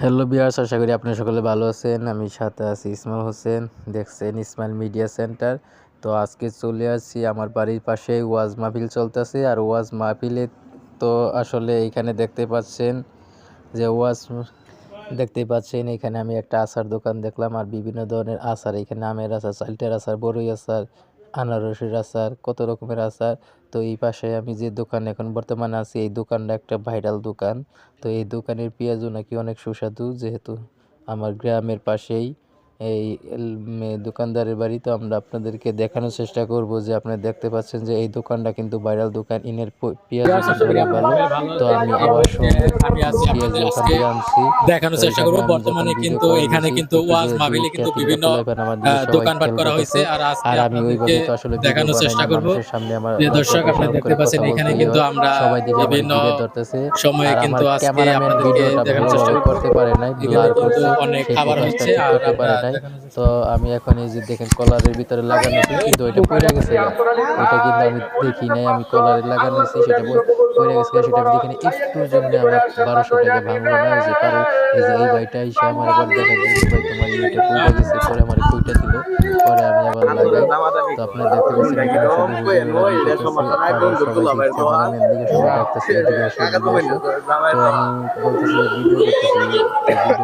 Hello বিয়ার্স আশা করি আপনারা সকলে ভালো আছেন। আমি সাথে আছি ইসমাইল হোসেন। দেখছেন ইসমাইল মিডিয়া সেন্টার। তো আজকে চলে আসছি আমার বাড়ির পাশে, ওয়াজ মাহফিল চলতেছে। আর ওয়াজ মাহফিলে তো আসলে এখানে দেখতে পাচ্ছেন যে ওয়াজ দেখতে পাচ্ছেন, এখানে আমি একটা আচার দোকান দেখলাম। আর বিভিন্ন ধরনের আচার, এখানে আমের আচার, চালটের আচার, বড়ই আচার আনারসের আচার, কত রকমের আচার। তো এই পাশে আমি যে দোকানে এখন বর্তমানে আছি, এই দোকানটা একটা ভাইরাল দোকান। তো এই দোকানের পেঁয়াজও নাকি অনেক সুস্বাদু, যেহেতু আমার গ্রামের পাশেই এই দোকানদারের বাড়ি তো আমরা আপনাদেরকে দেখানোর চেষ্টা করব যে আপনারা দেখতে পাচ্ছেন যে এই দোকানটা কিন্তু ভাইরাল দোকান ইনের পেঁয়াজ অনেক ভালো তো আমি। আবার পেঁয়াজ থেকে আনছি। দেখানোর চেষ্টা করব। বর্তমানে কিন্তু এখানে কিন্তু ওয়াজ মাহফিলে কিন্তু বিভিন্ন দোকানপাট করা হয়েছে। আর আজকে আমি ওইভাবে তো আসলে দেখানোর চেষ্টা করব। সামনে আমার যে দর্শক কথা আপনি করে দেখতে পাচ্ছেন এখানে কিন্তু আমরা বিভিন্ন সময়ে কিন্তু আজকে আপনাদেরকে দেখানোর চেষ্টা করতে পারে অনেক খাবার হচ্ছে আর নাই। তো আমি এখন এই যে দেখেন কলারের ভিতরে লাগানো কিন্তু ওইটা পড়ে গেছে। ওইটা কিন্তু আমি দেখি নাই, আমি কলারে লাগানো আছে, সেটা পড়ে গেছে সেটা আমি দেখি নাই। একটুর জন্য আমার বারোশো টাকা ভাঙলো না যে কারণ এই যে এই ভাইটা এসে আমার আবার দেখা যায় ভাই তোমার এইটা পড়ে গেছে, পরে আমার কুইটা দিল, পরে আমি আবার লাগাই। তো আপনারা দেখতে পাচ্ছেন এখানে তো আমি ভিডিও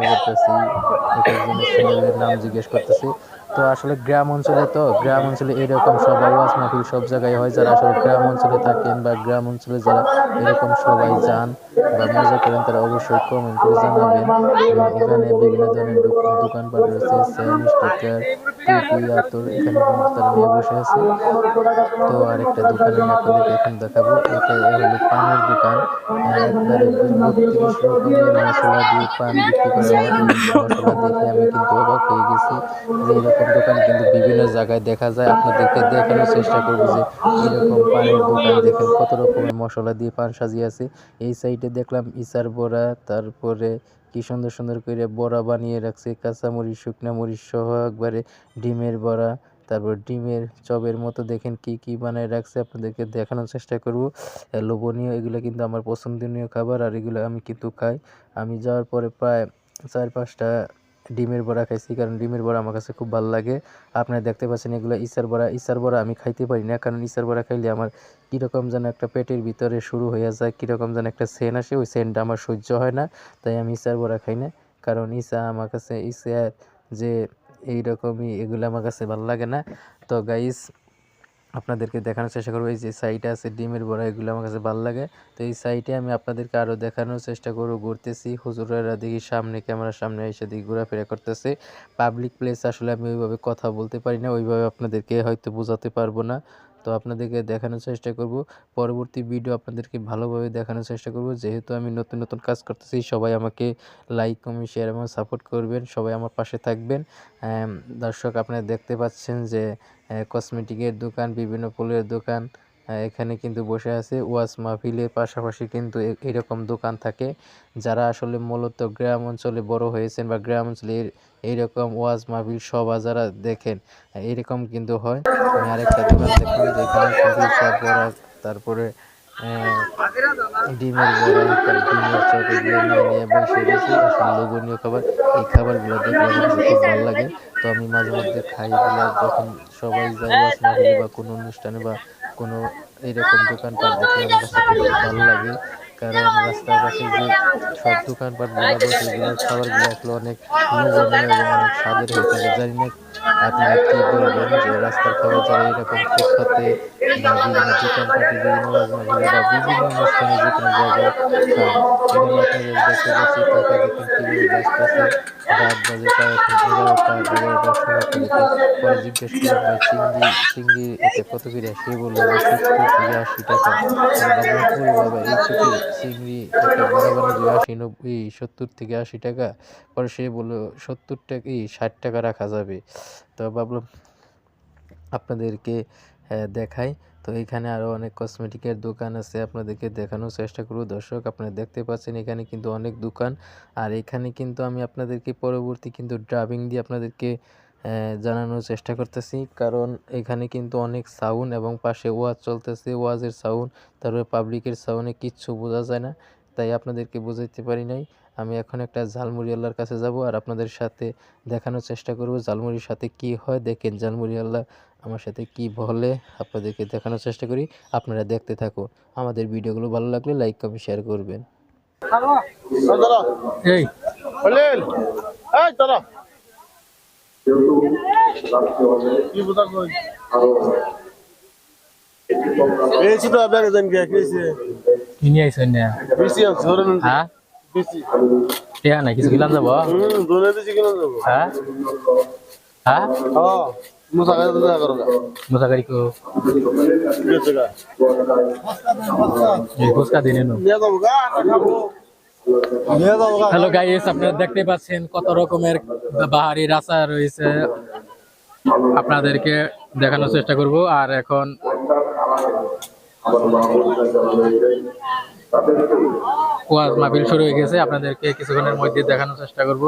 করতেছি চ্যানেলের নাম জিজ্ঞেস করতেছি। তো আসলে গ্রাম অঞ্চলে তো গ্রাম অঞ্চলে এরকম সবাই ওয়াজ মাহফিল সব জায়গায় হয় যারা আসলে গ্রাম অঞ্চলে থাকেন বা গ্রাম অঞ্চলে যারা এরকম সবাই যান বা মজা করেন, তারা অবশ্যই কমেন্ট করে জানাবেন। এবং এখানে বিভিন্ন ধরনের দোক- দোকানপাট রয়েছে সেন স্টিকার টুপি আতর এখানে তারা নিয়ে বসে আছে। তো আরেকটা দোকান আপনাদেরকে এখন দেখাবো, এটা হলো পানের দোকান। রকমের মশলা দিয়ে পান বিক্রি করা হয় মশলা দেখে আমি কিন্তু অবাক হয়ে গেছি যে এরকম দোকান কিন্তু বিভিন্ন জায়গায় দেখা যায়। আপনাদেরকে দেখানোর চেষ্টা করব যে এরকম পানের দোকান দেখেন কত রকমের মশলা দিয়ে পান সাজিয়ে আছে। এই সাইডে দেখলাম ইসার বড়া, তারপরে কি সুন্দর সুন্দর করে বড়া বানিয়ে রাখছে কাঁচা কাঁচামরিচ, শুকনো মরিচ সহ একবারে ডিমের বড়া, তারপর ডিমের চবের মতো দেখেন কি কি বানায় রাখছে, আপনাদেরকে দেখানোর চেষ্টা করব। লোভনীয়, এগুলো কিন্তু আমার পছন্দনীয় খাবার, আর এগুলো আমি কিন্তু খাই। আমি যাওয়ার পরে প্রায় চার পাঁচটা ডিমের বড়া খাইছি, কারণ ডিমের বড়া আমার কাছে খুব ভালো লাগে। আপনারা দেখতে পাচ্ছেন এগুলো ইসার বড়া। ইসার বড়া আমি খাইতে পারি না, কারণ ইসার বড়া খাইলে আমার কীরকম যেন একটা পেটের ভিতরে শুরু হয়ে যায়, কীরকম যেন একটা সেন আসে, ওই সেনটা আমার সহ্য হয় না, তাই আমি ইসার বড়া খাই না। কারণ ইসা আমার কাছে, ইসার যে এইরকমই এগুলো আমার কাছে ভালো লাগে না। তো গাইস আপনাদেরকে দেখানোর চেষ্টা করব। এই যে সাইটে আছে ডিমের বড়া, এগুলো আমার কাছে ভালো লাগে। তো এই সাইটে আমি আপনাদেরকে আরও দেখানোর চেষ্টা করব। ঘুরতেছি, হুজুরেরা দেখি সামনে, ক্যামেরার সামনে এসে দিকে ঘোরাফেরা করতেছে। পাবলিক প্লেস আসলে আমি ওইভাবে কথা বলতে পারি না, ওইভাবে আপনাদেরকে হয়তো বোঝাতে পারব না। তো আপনাদেরকে দেখানোর চেষ্টা করব। পরবর্তী ভিডিও আপনাদেরকে ভালোভাবে দেখানোর চেষ্টা করব। যেহেতু আমি নতুন নতুন কাজ করতেছি, সবাই আমাকে লাইক কমেন্ট শেয়ার এবং সাপোর্ট করবেন। সবাই আমার পাশে থাকবেন। দর্শক, আপনারা দেখতে পাচ্ছেন যে কসমেটিকের দোকান, বিভিন্ন ফুলের দোকান এখানে কিন্তু বসে আছে ওয়াজ মাহফিলের পাশাপাশি কিন্তু এরকম দোকান থাকে যারা আসলে মূলত গ্রাম অঞ্চলে বড় হয়েছেন বা গ্রাম অঞ্চলে এইরকম ওয়াজ মাহফিল সভা যারা দেখেন এরকম কিন্তু হয়। আমি আরেকটা দোকান দেখলাম যেখানে তারপরে ডিমের ডিমের লোভনীয় খাবার। এই খাবারগুলো খুব ভালো লাগে। তো আমি মাঝে মধ্যে খাই যখন সবাই যায় ওয়াজ মাহফিলে বা কোনো অনুষ্ঠানে বা কোনো এরকম দোকানপাট দেখলে আমার কাছে খুব ভালো লাগে। কারণ রাস্তার পাশে যে সব দোকানপাটগুলো বসে এগুলোর খাবারগুলো আসলে অনেক লোভনীয় এবং অনেক স্বাদের হয়ে থাকে। জানি না আপনারা কী বলবেন যে রাস্তার খাবার যারা এরকম ফুটপাতে বিভিন্ন যে যে সত্তর থেকে আশি টাকা চিংড়ি একটা বড় বানিয়ে আশি নব্বই সত্তর থেকে আশি টাকা পরে সে বলল সত্তর টাকা এই ষাট টাকা রাখা যাবে তো ভাবলাম আপনাদেরকে দেখাই। তো এখানে আরও অনেক কসমেটিকের দোকান আছে, আপনাদেরকে দেখানোর চেষ্টা করব। দর্শক, আপনারা দেখতে পাচ্ছেন এখানে কিন্তু অনেক দোকান। আর এখানে কিন্তু আমি আপনাদেরকে পরবর্তী কিন্তু ড্রাবিং দিয়ে আপনাদেরকে জানানোর চেষ্টা করতেছি। কারণ এখানে কিন্তু অনেক সাউন্ড এবং পাশে ওয়াজ চলতেছে। ওয়াজের সাউন্ড তারপরে পাবলিকের সাউন্ডে কিচ্ছু বোঝা যায় না। তাই আপনাদেরকে বোঝাইতে পারি নাই। আমি এখন একটা ঝালমুড়িওয়ালার কাছে যাব আর আপনাদের সাথে দেখানোর চেষ্টা করব ঝালমুড়ির সাথে কি হয়। দেখেন ঝালমুড়িওয়ালা আমার সাথে কি বলে আপনাদেরকে দেখানোর চেষ্টা করি। আপনারা দেখতে থাকুন। আমাদের ভিডিওগুলো ভালো লাগলে লাইক কমেন্ট শেয়ার করবেন। এই। এই দাদা কি জান কে কেছে কি নিয়ে আইছেন না? বিসি আছে ধরেন। হ্যাঁ? টিয়া না কিছু যাব? দোনে দিছি কিনা যাব। হ্যাঁ হ্যাঁ মুসা কাজ না করো মুসাকারি কো। গেছে এই ফুসকা দিনে নো। নিয়ে যাব গা খাব। নিয়ে যাব গা। হ্যালো গাইস আপনারা দেখতে পাচ্ছেন কত রকমের বাহারি রাসা রয়েছে। আপনাদেরকে দেখানোর চেষ্টা করব আর এখন ওয়াজ মাহফিল শুরু হয়ে গেছে। আপনাদেরকে কিছুক্ষণের মধ্যে দেখানোর চেষ্টা করব।